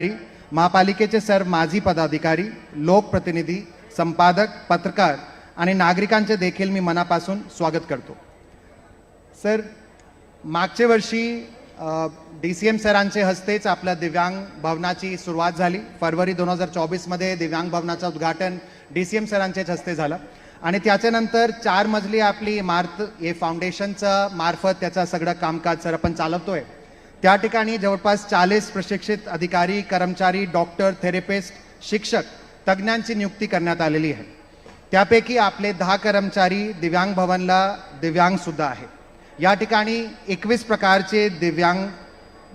महापालिकेचे सर्व माजी पदाधिकारी लोकप्रतिनिधी संपादक पत्रकार आणि नागरिकांचे देखील मी मनापासून स्वागत करतो सर मागच्या वर्षी डी सी एम सरांचे हस्तेच आपल्या दिव्यांग भवनाची सुरुवात झाली फरवरी दोन हजार चोवीसमध्ये दिव्यांग भवनाचं उद्घाटन डी सी एम सरांचेच हस्ते झालं आणि त्याच्यानंतर चार मजली आपली इमारत हे फाउंडेशनचं मार्फत त्याचं सगळं कामकाज सर आपण चालवतोय त्या ठिकाणी जवळपास चाळीस प्रशिक्षित अधिकारी कर्मचारी डॉक्टर थेरपिस्ट शिक्षक तज्ज्ञांची नियुक्ती करण्यात आलेली आहे. त्यापैकी आपले दहा कर्मचारी दिव्यांग भवनला दिव्यांगसुद्धा आहे या ठिकाणी एकवीस प्रकारचे दिव्यांग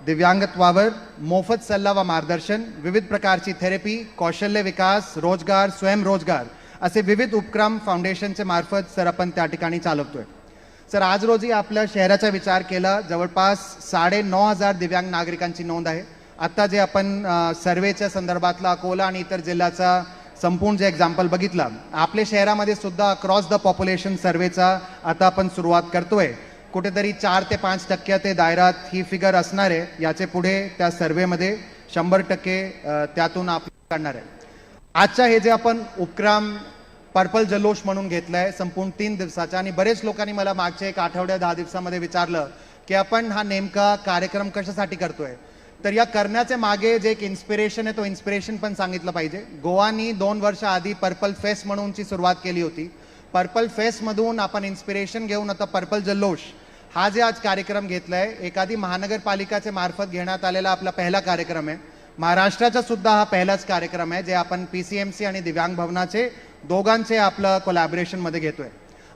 दिव्यांगत्वावर मोफत सल्ला व मार्गदर्शन विविध प्रकारची थेरपी कौशल्य विकास रोजगार स्वयंरोजगार असे विविध उपक्रम फाउंडेशनच्या मार्फत सर आपण त्या ठिकाणी चालवतोय. सर आज रोजी आपल्या शहराचा विचार केला जवळपास साडे नऊ हजार दिव्यांग नागरिकांची नोंद आहे. आत्ता जे आपण सर्वेच्या संदर्भातला अकोला आणि इतर जिल्ह्याचा संपूर्ण जे एक्झाम्पल बघितला आपल्या शहरामध्ये सुद्धा अक्रॉस द पॉप्युलेशन सर्वेचा आता आपण सुरुवात करतोय. कुठेतरी चार ते पाच टक्के ते दायरात ही फिगर असणार आहे. याचे पुढे त्या सर्वेमध्ये शंभर टक्के त्यातून आपण काढणार आहे. आजच्या हे जे आपण उपक्रम पर्पल जल्लोष म्हणून घेतलाय संपूर्ण तीन दिवसाचा. आणि बरेच लोकांनी मला मागच्या एक आठवड्या दहा दिवसामध्ये विचारलं की आपण हा नेमका कार्यक्रम कशासाठी करतोय? तर या करण्याचे मागे जे एक इन्स्पिरेशन आहे तो इन्स्पिरेशन पण सांगितलं पाहिजे. गोवानी दोन वर्ष आधी पर्पल फेस्ट म्हणूनची सुरुवात केली होती. पर्पल फेस्टमधून आपण इन्स्पिरेशन घेऊन आता पर्पल जल्लोष हा जे आज कार्यक्रम घेतलाय एखादी महानगरपालिकाचे मार्फत घेण्यात आलेला आपला पहिला कार्यक्रम आहे. महाराष्ट्राचा सुद्धा हा पहिलाच कार्यक्रम आहे जे आपण पी सी एम सी आणि दिव्यांग भवनाचे दोघांचे आपलं कोलॅबरेशनमध्ये घेतोय.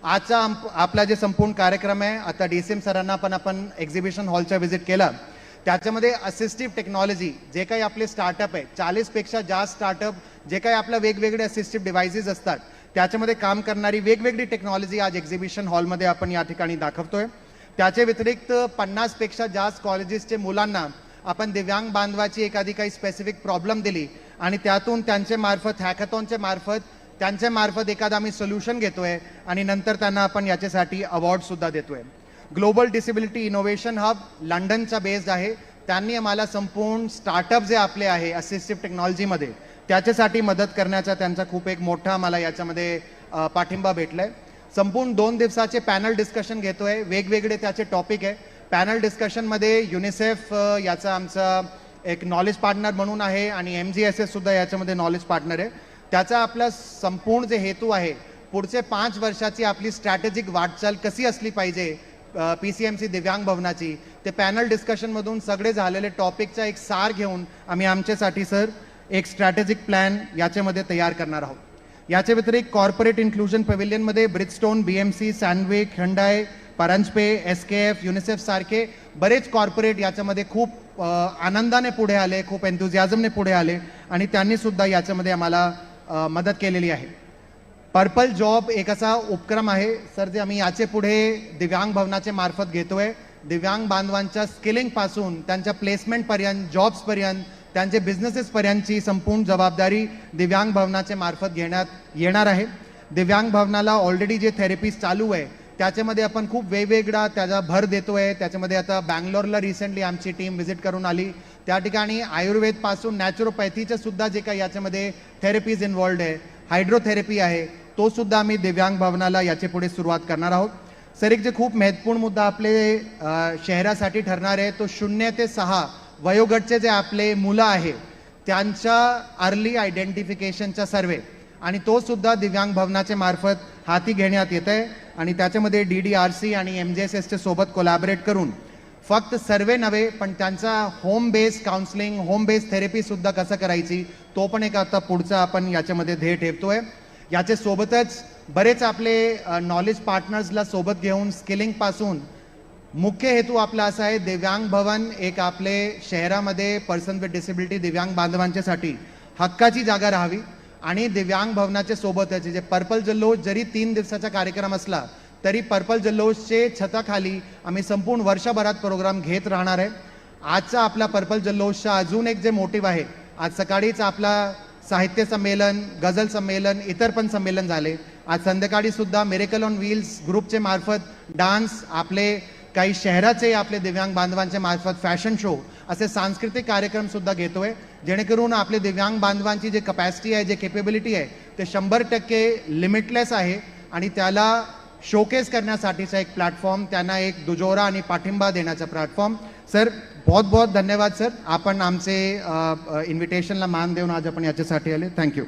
आजचा आपला जे संपूर्ण कार्यक्रम आहे आता डी सी एम सरांना पण आपण एक्झिबिशन हॉलच्या व्हिजिट केलं. त्याच्यामध्ये असिस्टिव्ह टेक्नॉलॉजी जे काही आपले स्टार्टअप आहे चाळीसपेक्षा जास्त स्टार्टअप जे काही आपलं वेगवेगळे असिस्टिव्ह डिव्हायसेस असतात त्याच्यामध्ये काम करणारी वेगवेगळी टेक्नॉलॉजी आज एक्झिबिशन हॉलमध्ये आपण या ठिकाणी दाखवतोय. त्याच्या व्यतिरिक्त पन्नासपेक्षा जास्त कॉलेजेसचे मुलांना आपण दिव्यांग बांधवाची एखादी काही स्पेसिफिक प्रॉब्लेम दिली आणि त्यातून त्यांचे मार्फत हॅकॅथॉनचे मार्फत त्यांच्या मार्फत एखादा आम्ही सोल्युशन घेतोय आणि नंतर त्यांना आपण याच्यासाठी अवॉर्ड सुद्धा देतोय. ग्लोबल डिसेबिलिटी इनोव्हेशन हब लंडनचा बेस्ड आहे. त्यांनी आम्हाला संपूर्ण स्टार्टअप जे आपले आहे असिस्टिव्ह टेक्नॉलॉजीमध्ये त्याच्यासाठी मदत करण्याचा त्यांचा खूप एक मोठा आम्हाला याच्यामध्ये पाठिंबा भेटलाय. संपूर्ण दोन दिवसाचे पॅनल डिस्कशन घेतोय. वेगवेगळे त्याचे टॉपिक आहे. पॅनल डिस्कशनमध्ये युनिसेफ याचा आमचा एक नॉलेज पार्टनर म्हणून आहे आणि एम जी एस एस सुद्धा याच्यामध्ये नॉलेज पार्टनर आहे. त्याचा आपला संपूर्ण जे हेतू आहे पुढचे पाच वर्षाची आपली स्ट्रॅटेजिक वाटचाल कशी असली पाहिजे पी सी एम सी दिव्यांग भवनाची ते पॅनल डिस्कशनमधून सगळे झालेले टॉपिकचा एक सार घेऊन आम्ही आमच्यासाठी सर एक स्ट्रॅटेजिक प्लॅन याच्यामध्ये तयार करणार आहोत. याच्या व्यतिरिक्त corporate inclusion पवेलियनमध्ये Bridgestone B M C Sandvik Hyundai Paranjape S K F UNICEF सारखे बरेच कॉर्पोरेट याच्यामध्ये खूप आनंदाने पुढे आले खूप एन्थुझियाझमने पुढे आले आणि त्यांनीसुद्धा याच्यामध्ये आम्हाला मदत केलेली आहे. पर्पल जॉब एक असा उपक्रम आहे. सर जे आम्ही याचे पुढे दिव्यांग भवनाचे मार्फत घेतोय. दिव्यांग बांधवांच्या स्किलिंगपासून त्यांच्या प्लेसमेंटपर्यंत जॉब्सपर्यंत त्यांचे बिझनेसेसपर्यंतची संपूर्ण जबाबदारी दिव्यांग भवनाचे मार्फत घेण्यात येणार आहे. दिव्यांग भवनाला ऑलरेडी जे थेरपीज चालू आहे त्याच्यामध्ये आपण खूप वेगवेगळा त्याचा भर देतोय. त्याच्यामध्ये आता बँगलोरला रिसेंटली आमची टीम व्हिजिट करून आली. त्या ठिकाणी आयुर्वेदपासून नॅचरोपॅथीच्या सुद्धा जे काही याच्यामध्ये थेरपीज इन्वॉल्ड आहे हायड्रोथेरपी आहे तो सुद्धा आम्ही दिव्यांग भवनाला याचे पुढे सुरुवात करणार आहोत. सर एक जे खूप महत्त्वपूर्ण मुद्दा आपले शहरासाठी ठरणार आहे तो शून्य ते सहा वयोगटचे जे आपले मुलं आहे त्यांच्या अर्ली आयडेंटिफिकेशनचा सर्वे आणि तो सुद्धा दिव्यांग भवनाच्या मार्फत हाती घेण्यात येत आहे आणि त्याच्यामध्ये डी डी आर सी आणि एम जी एस एसच्या सोबत कोलॅबरेट करून फक्त सर्वे नव्हे पण त्यांचा home based counselling home based थेरपीसुद्धा कसं करायची तो पण एक आता पुढचा आपण याच्यामध्ये ध्येय ठेवतो आहे सोबतच बरेच आपले नॉलेज पार्टनर्सला सोबत घेऊन स्किलिंगपासून मुख्य हेतू आपला असा आहे दिव्यांग भवन एक आपले शहरामध्ये पर्सन विथ डिसेबिलिटी दिव्यांग बांधवांच्यासाठी हक्काची जागा राहावी. आणि दिव्यांग भवनाच्या सोबतच जे पर्पल जल्लोष जरी तीन दिवसाचा कार्यक्रम असला तरी पर्पल जल्लोषचे छताखाली आम्ही संपूर्ण वर्षभरात प्रोग्राम घेत राहणार आहे. आजचा आपला पर्पल जल्लोषचा अजून एक जे मोटिव्ह आहे आज सकाळीच आपला साहित्य संमेलन गझल संमेलन इतर पण संमेलन झाले. आज संध्याकाळी सुद्धा मिरेकल ऑन व्हील्स ग्रुपचे मार्फत डान्स आपले काही शहराचे आपले दिव्यांग बांधवांच्या मार्फत फॅशन शो असे सांस्कृतिक कार्यक्रम सुद्धा घेतोय. जेणेकरून आपले दिव्यांग बांधवांची जे कपॅसिटी आहे जे केपेबिलिटी आहे ते शंभर टक्के लिमिटलेस आहे आणि त्याला शोकेस करण्यासाठीचा एक प्लॅटफॉर्म त्यांना एक दुजोरा आणि पाठिंबा देण्याचा प्लॅटफॉर्म सर बहुत बहुत धन्यवाद सर आपण आमचे इन्व्हिटेशनला मान देऊन आज आपण याच्यासाठी आले. थँक्यू